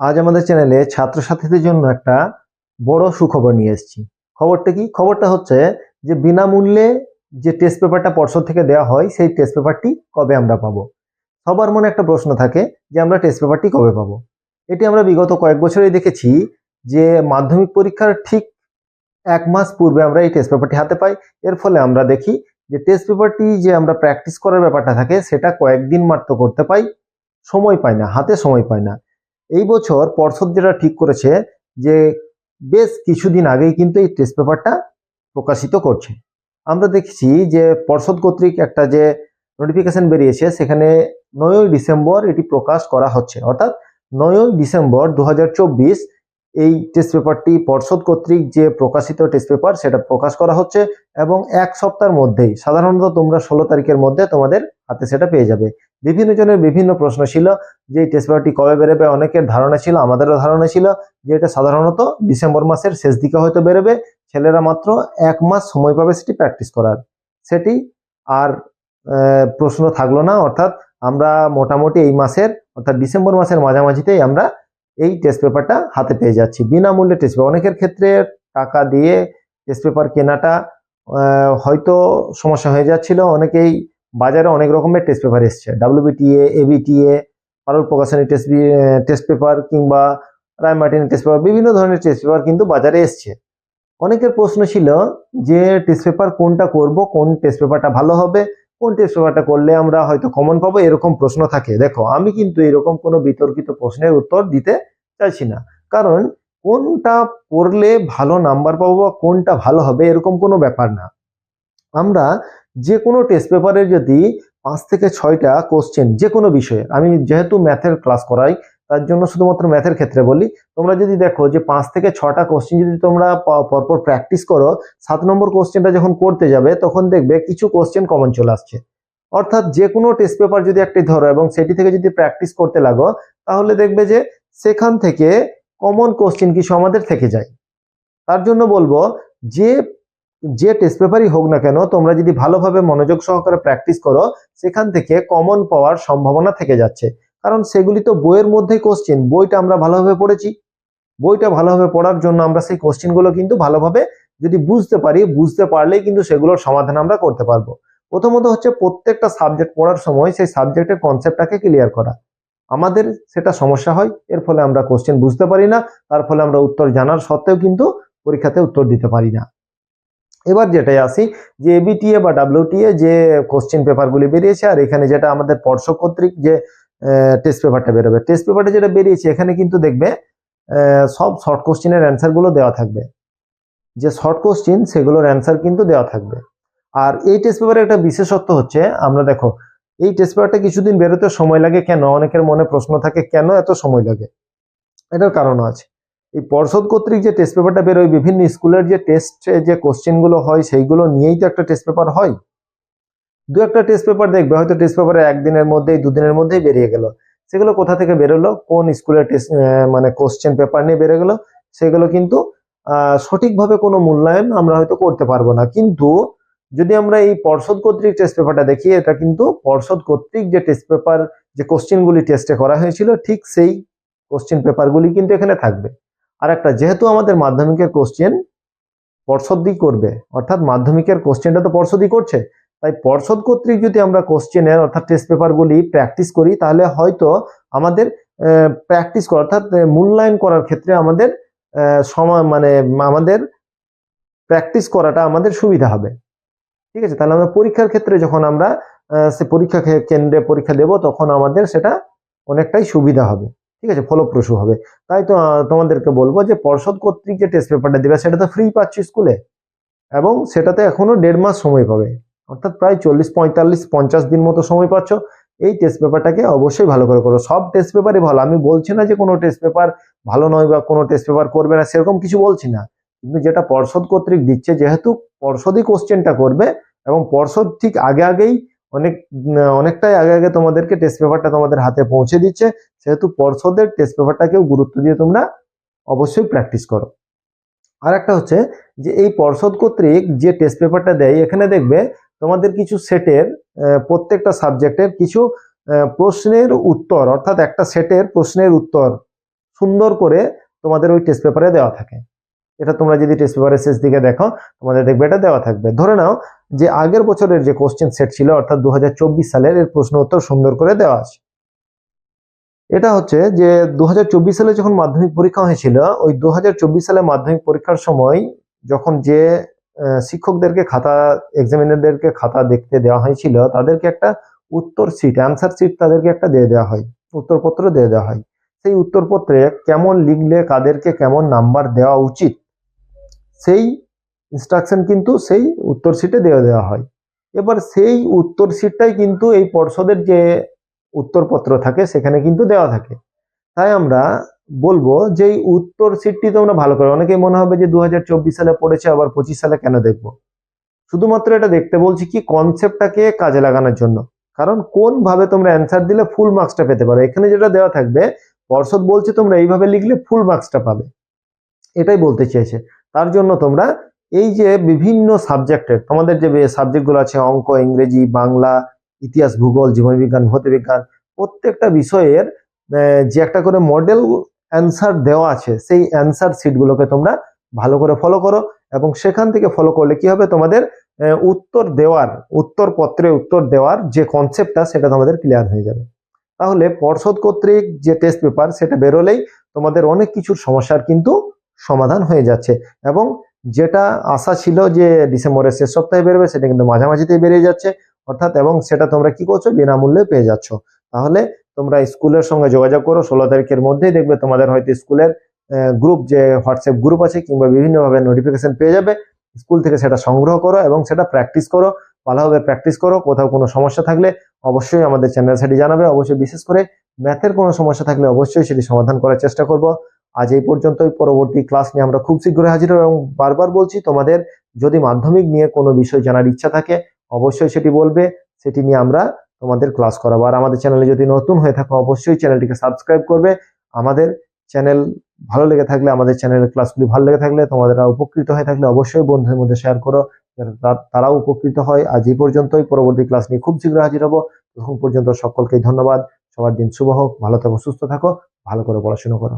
আজ আমাদের চ্যানেলে ছাত্রছাত্রীদের জন্য একটা বড় সুখবর নিয়ে এসেছি। খবরটা কি? খবরটা হচ্ছে যে বিনামূল্যে যে টেস্ট পেপারটা পর্ষদ থেকে দেওয়া হয়, সেই টেস্ট পেপারটি কবে আমরা পাবো? সবার মনে একটা প্রশ্ন থাকে যে আমরা টেস্ট পেপারটি কবে পাবো? এটি আমরা বিগত কয়েক বছরেই দেখেছি যে মাধ্যমিক পরীক্ষার ঠিক এক মাস পূর্বে আমরা এই টেস্ট পেপারটি হাতে পাই। এর ফলে আমরা দেখি যে টেস্ট পেপারটি যে আমরা প্র্যাকটিস করার ব্যাপারটা থাকে, সেটা কয়েকদিন মাত্র করতে পাই, সময় পাই না, হাতে সময় পাই না। এই বছর পর্ষদ যেটা ঠিক করেছে যে বেশ কিছুদিন আগেই কিন্তু এই টেস্ট পেপারটা প্রকাশিত করছে। আমরা দেখছি যে পর্ষদ কর্তৃক একটা যে নোটিফিকেশন বেরিয়েছে, সেখানে নয়ই ডিসেম্বর এটি প্রকাশ করা হচ্ছে। অর্থাৎ নয়ই ডিসেম্বর দু হাজার চব্বিশ এই টেস্ট পেপারটি পর্ষদ কর্তৃক যে প্রকাশিত টেস্ট পেপার সেটা প্রকাশ করা হচ্ছে এবং এক সপ্তাহের মধ্যেই, সাধারণত তোমরা ষোলো তারিখের মধ্যে তোমাদের হাতে সেটা পেয়ে যাবে। বিভিন্ন জনের বিভিন্ন প্রশ্ন ছিল যে টেস্ট পেপারটি কবে বেরোবে, অনেকের ধারণা ছিল, আমাদেরও ধারণা ছিল যে এটা সাধারণত ডিসেম্বর মাসের শেষ দিকে হয়তো বেরোবে, ছেলেরা মাত্র এক মাস সময় পাবে সেটি প্র্যাকটিস করার। সেটি আর প্রশ্ন থাকল না, অর্থাৎ আমরা মোটামুটি এই মাসের, অর্থাৎ ডিসেম্বর মাসের মাঝামাঝিতেই আমরা এই টেস্ট পেপারটা হাতে পেয়ে যাচ্ছি। বিনামূল্যে টেস্ট পেপার অনেকের ক্ষেত্রে টাকা দিয়ে টেস্ট পেপার কেনাটা হয়তো সমস্যা হয়ে যাচ্ছিল। অনেকেই বাজারে অনেক রকমের টেস্ট পেপার এসছে। WBTA ABTA Parul Prakashani test test paper কিংবা রায় মার্টিনের টেস্ট পেপার বিভিন্ন ধরনের টেস্ট পেপার কিন্তু বাজারে এসছে। অনেকের প্রশ্ন ছিল যে টেস্ট পেপার কোনটা করব, কোন টেস্ট পেপারটা ভালো হবে? কোন টেস্ট পেপারটা করলে আমরা হয়তো কমন পাবো, এরকম প্রশ্ন থাকে। দেখো, আমি কিন্তু এরকম কোনো বিতর্কিত প্রশ্নের উত্তর দিতে চাইছি না। কারণ কোনটা পড়লে ভালো নাম্বার পাবো বা কোনটা ভালো হবে এরকম কোনো ব্যাপার না। আমরা যে কোনো টেস্ট পেপারে যদি পাঁচ থেকে ছয়টা কোশ্চেন যে কোনো বিষয়ে আমি যেহেতু ম্যাথের ক্লাস করাই তার জন্য শুধুমাত্র ম্যাথের ক্ষেত্রে বলি। তোমরা যদি দেখো যে পাঁচ থেকে ছটা কোশ্চেন যদি তোমরা পরপর প্র্যাকটিস করো, সাত নম্বর কোশ্চেনটা যখন করতে যাবে, তখন দেখবে কিছু কোশ্চেন কমন চলে আসছে। অর্থাৎ যে কোনো টেস্ট পেপার যদি একটি ধরো এবং সেটি থেকে যদি প্র্যাকটিস করতে লাগো, তাহলে দেখবে যে সেখান থেকে কমন কোশ্চেন কিছু আমাদের থেকে যায়। তার জন্য বলব, যে যে টেস্ট পেপারই হোক না কেন, তোমরা যদি ভালোভাবে মনোযোগ সহকারে প্র্যাকটিস করো, সেখান থেকে কমন পাওয়ার সম্ভাবনা থেকে যাচ্ছে। কারণ সেগুলি তো বইয়ের মধ্যেই কোশ্চেন বইটা আমরা ভালোভাবে পড়েছি। বইটা ভালোভাবে পড়ার জন্য আমরা সেই কোশ্চেনগুলো কিন্তু ভালোভাবে যদি বুঝতে পারি, বুঝতে পারলেই কিন্তু সেগুলোর সমাধান আমরা করতে পারব। প্রথমত হচ্ছে প্রত্যেকটা সাবজেক্ট পড়ার সময় সেই সাবজেক্টের কনসেপ্টটাকে ক্লিয়ার করা। আমাদের সেটা সমস্যা হয়, এর ফলে আমরা কোশ্চেন বুঝতে পারি না, তার ফলে আমরা উত্তর জানার সত্ত্বেও কিন্তু পরীক্ষাতে উত্তর দিতে পারি না। এবার যেটাই আসি, যে এবিটিএ বা ডাব্লিউটিএ যে কোশ্চেন পেপারগুলি বেরিয়েছে, আর এখানে যেটা আমাদের পর্ষদ কর্তৃক যে টেস্ট পেপারটা বেরোবে। টেস্ট পেপারটা যেটা বেরিয়েছে, এখানে কিন্তু দেখবে সব শর্ট কোশ্চেনের অ্যান্সারগুলো দেওয়া থাকবে। যে শর্ট কোশ্চেন সেগুলোর অ্যান্সার কিন্তু দেওয়া থাকবে। আর এই টেস্ট পেপারের একটা বিশেষত্ব হচ্ছে, আমরা দেখো, এই টেস্ট পেপারটা কিছুদিন বেরোতে সময় লাগে কেন? অনেকের মনে প্রশ্ন থাকে, কেন এত সময় লাগে? এটার কারণও আছে। এই পর্ষদ কর্তৃক যে টেস্ট পেপারটা বেরোয়, বিভিন্ন স্কুলের যে টেস্ট যে কোশ্চেনগুলো হয়, সেইগুলো নিয়েই তো একটা টেস্ট পেপার হয়। দু একটা টেস্ট পেপার দেখবে, হয়তো টেস্ট পেপারে একদিনের মধ্যেই, দুদিনের মধ্যেই বেরিয়ে গেল। সেগুলো কোথা থেকে বেরোলো, কোন স্কুলের টেস্ট মানে কোশ্চেন পেপার নিয়ে বেরিয়ে গেলো, সেগুলো কিন্তু সঠিকভাবে কোনো মূল্যায়ন আমরা হয়তো করতে পারব না। কিন্তু যদি আমরা এই পর্ষদ কর্তৃক টেস্ট পেপারটা দেখি, এটা কিন্তু পর্ষদ কর্তৃক যে টেস্ট পেপার যে কোশ্চেনগুলি টেস্টে করা হয়েছিল, ঠিক সেই কোশ্চেন পেপারগুলি কিন্তু এখানে থাকবে। আর একটা যেহেতু আমাদের মাধ্যমিকের কোশ্চেন পর্ষদই করবে, অর্থাৎ মাধ্যমিকের কোশ্চেনটা তো পর্ষদই করছে তাই পর্ষদ কর্তৃক যদি আমরা কোশ্চেনের অর্থাৎ টেস্ট পেপারগুলি প্র্যাকটিস করি, তাহলে হয়তো আমাদের প্র্যাকটিস করা অর্থাৎ মূল্যায়ন করার ক্ষেত্রে আমাদের সময় মানে আমাদের প্র্যাকটিস করাটা আমাদের সুবিধা হবে। ঠিক আছে? তাহলে আমরা পরীক্ষার ক্ষেত্রে যখন আমরা সে পরীক্ষা কেন্দ্রে পরীক্ষা দেব, তখন আমাদের সেটা অনেকটাই সুবিধা হবে। ঠিক আছে? ফলপ্রসূ হবে। তাই তো তোমাদেরকে বলব যে পর্ষদ কর্তৃক যে টেস্ট পেপারটা দেবে, সেটা তো ফ্রি পাচ্ছি স্কুলে। এবং সেটাতে এখনও দেড় মাস সময় পাবে। অর্থাৎ প্রায় চল্লিশ, পঁয়তাল্লিশ, পঞ্চাশ দিন মতো সময় পাচ্ছ। এই টেস্ট পেপারটাকে অবশ্যই ভালো করে করো। সব টেস্ট পেপারই ভালো। আমি বলছি না যে কোনো টেস্ট পেপার ভালো নয় বা কোনো টেস্ট পেপার করবে না, সেরকম কিছু বলছি না। কিন্তু যেটা পর্ষদ কর্তৃক দিচ্ছে, যেহেতু পর্ষদই কোশ্চেনটা করবে এবং পর্ষদ ঠিক আগে আগেই অনেক, অনেকটাই আগে আগে তোমাদেরকে টেস্ট পেপারটা তোমাদের হাতে পৌঁছে দিচ্ছে। সেহেতু পর্ষদের টেস্ট পেপারটাকেও গুরুত্ব দিয়ে তোমরা অবশ্যই প্র্যাকটিস করো। আর একটা হচ্ছে যে এই পর্ষদ কর্তৃক যে টেস্ট পেপারটা দেয়, এখানে দেখবে তোমাদের কিছু সেটের প্রত্যেকটা সাবজেক্টের কিছু প্রশ্নের উত্তর, অর্থাৎ একটা সেটের প্রশ্নের উত্তর সুন্দর করে তোমাদের ওই টেস্ট পেপারে দেওয়া থাকে। এটা তোমরা যদি টেস্ট পেপারের শেষ দিকে দেখো, তোমাদের দেখবে এটা দেওয়া থাকবে। ধরে নাও যে আগের বছরের যে কোশ্চেন সেট ছিল, অর্থাৎ দু হাজার চব্বিশ সালের, এর প্রশ্ন উত্তর সুন্দর করে দেওয়া আছে। এটা হচ্ছে যে দু হাজার চব্বিশ সালে যখন মাধ্যমিক পরীক্ষা হয়েছিল, ওই দু হাজার চব্বিশ সালে মাধ্যমিক পরীক্ষার সময় যখন যে শিক্ষকদেরকে খাতা এক্সামিনারদেরকে খাতা দেখতে দেওয়া হয়েছিল। তাদেরকে একটা উত্তর সিট অ্যান্সার সিট তাদেরকে একটা দিয়ে দেওয়া হয়, উত্তরপত্র দিয়ে দেওয়া হয়। সেই উত্তরপত্রে কেমন লিখলে, কাদেরকে কেমন নাম্বার দেওয়া উচিত, সেই ইনস্ট্রাকশন কিন্তু সেই উত্তর সিটে দিয়ে দেওয়া হয়। এবার সেই উত্তর সিটটাই কিন্তু এই পর্ষদের যে উত্তরপত্র থাকে, সেখানে কিন্তু দেওয়া থাকে। তাই আমরা বলব যে উত্তর সিটটি তোমরা ভালো করে, অনেকেই মনে হবে যে দু হাজার চব্বিশ সালে পড়েছে, আবার পঁচিশ সালে কেন দেখব? শুধুমাত্র এটা দেখতে বলছি কি কনসেপ্টটাকে কাজে লাগানোর জন্য। কারণ কোন ভাবে তোমরা অ্যান্সার দিলে ফুল মার্কসটা পেতে পারো। এখানে যেটা দেওয়া থাকবে, পর্ষদ বলছে তোমরা এইভাবে লিখলে ফুল মার্কসটা পাবে। এটাই বলতে চেয়েছে। তার জন্য তোমরা এই যে বিভিন্ন সাবজেক্টের তোমাদের যে সাবজেক্টগুলো আছে, অঙ্ক, ইংরেজি, বাংলা, ইতিহাস, ভূগোল, জীবনবিজ্ঞান, ভৌতবিজ্ঞান, প্রত্যেকটা বিষয়ের যে একটা করে মডেল অ্যান্সার দেওয়া আছে, সেই অ্যান্সার সিটগুলোকে তোমরা ভালো করে ফলো করো এবং সেখান থেকে ফলো করলে কি হবে? তোমাদের উত্তর দেওয়ার, উত্তর পত্রে উত্তর দেওয়ার যে কনসেপ্টটা সেটা তোমাদের ক্লিয়ার হয়ে যাবে। তাহলে পর্ষদ কর্তৃক যে টেস্ট পেপার সেটা বেরোলেই তোমাদের অনেক কিছুর সমস্যার কিন্তু সমাধান হয়ে যাচ্ছে এবং যেটা আশা ছিল যে ডিসেম্বরের শেষ সপ্তাহে বেরোবে, সেটা কিন্তু মাঝামাঝিতেই বেরিয়ে যাচ্ছে। অর্থাৎ এবং সেটা তোমরা কি করছ? বিনামূল্যে পেয়ে যাচ্ছ। তাহলে তোমরা স্কুলের সঙ্গে যোগাযোগ করো, ষোলো তারিখের মধ্যেই দেখবে তোমাদের হয়তো স্কুলের গ্রুপ যে হোয়াটসঅ্যাপ গ্রুপ আছে কিংবা বিভিন্নভাবে নোটিফিকেশন পেয়ে যাবে। স্কুল থেকে সেটা সংগ্রহ করো এবং সেটা প্র্যাকটিস করো, ভালোভাবে প্র্যাকটিস করো, কোথাও কোনো সমস্যা থাকলে অবশ্যই আমাদের চ্যানেল সেটি জানাবে। অবশ্যই বিশেষ করে ম্যাথের কোনো সমস্যা থাকলে অবশ্যই সেটি সমাধান করার চেষ্টা করব। আজ এই পর্যন্তই, পরবর্তী ক্লাস নিয়ে আমরা খুব শীঘ্রই হাজির হব এবং বারবার বলছি, তোমাদের যদি মাধ্যমিক নিয়ে কোনো বিষয় জানার ইচ্ছা থাকে, অবশ্যই সেটি বলবে। সেটি নিয়ে আমরা তোমাদের ক্লাস করাবো। আর আমাদের চ্যানেলে যদি নতুন হয়ে থাকো, অবশ্যই চ্যানেলটিকে সাবস্ক্রাইব করবে। আমাদের চ্যানেল ভালো লেগে থাকলে, আমাদের চ্যানেলের ক্লাসগুলি ভালো লেগে থাকলে, তোমাদের উপকৃত হয়ে থাকলে অবশ্যই বন্ধুদের মধ্যে শেয়ার করো। তারাও উপকৃত হয়। আজ এই পর্যন্তই। পরবর্তী ক্লাস নিয়ে খুব শীঘ্র হাজির হব। তখন পর্যন্ত সকলকে ধন্যবাদ। সবার দিন শুভ হোক। ভালো থাকো, সুস্থ থাকো। ভালো করে পড়াশোনা করো।